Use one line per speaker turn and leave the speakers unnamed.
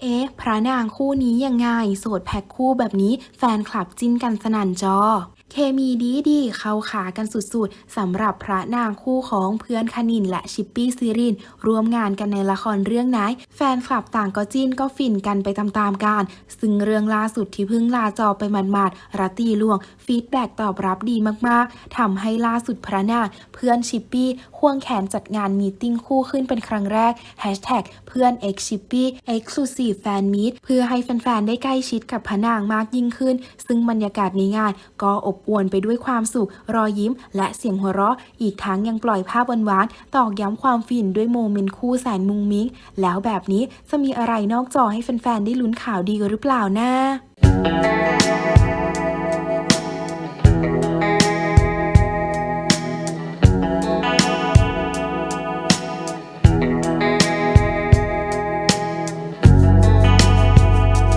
เอ๊ะ พระนางคู่นี้ยังไง โสดแพ็คคู่แบบนี้แฟนคลับจิ้นกันสนั่นจอเคมีดีดีเข้าขากันสุดๆสำหรับพระนางคู่ของเพื่อนคณินและชิปปี้ซีรินร่วมงานกันในละครเรื่องไหน แฟนคลับต่างก็จิ้นก็ฟินกันไปตามๆกัน ซึ่งเรื่องล่าสุดที่เพิ่งลาจอไปหมาดๆรัตตีลวงฟีดแบ็กตอบรับดีมากๆทำให้ล่าสุดพระนางเพื่อนชิปปี้ควงแขนจัดงานมีติ้งคู่ขึ้นเป็นครั้งแรก Hashtag เพื่อน X Chippy Exclusive Fan Meet เพื่อให้แฟนๆได้ใกล้ชิดกับพระนางมากยิ่งขึ้น ซึ่งบรรยากาศในงานก็อบอบอวลไปด้วยความสุข รอยยิ้ม และเสียงหัวเราะ อีกทั้งยังปล่อยภาพหวานๆ ตอกย้ำความฟินด้วยโมเมนต์คู่แสนมุงมิ้ง แล้วแบบนี้จะมีอะไรนอกจอให้แฟนๆ ได้ลุ้นข่าวดีหรือเปล่านะ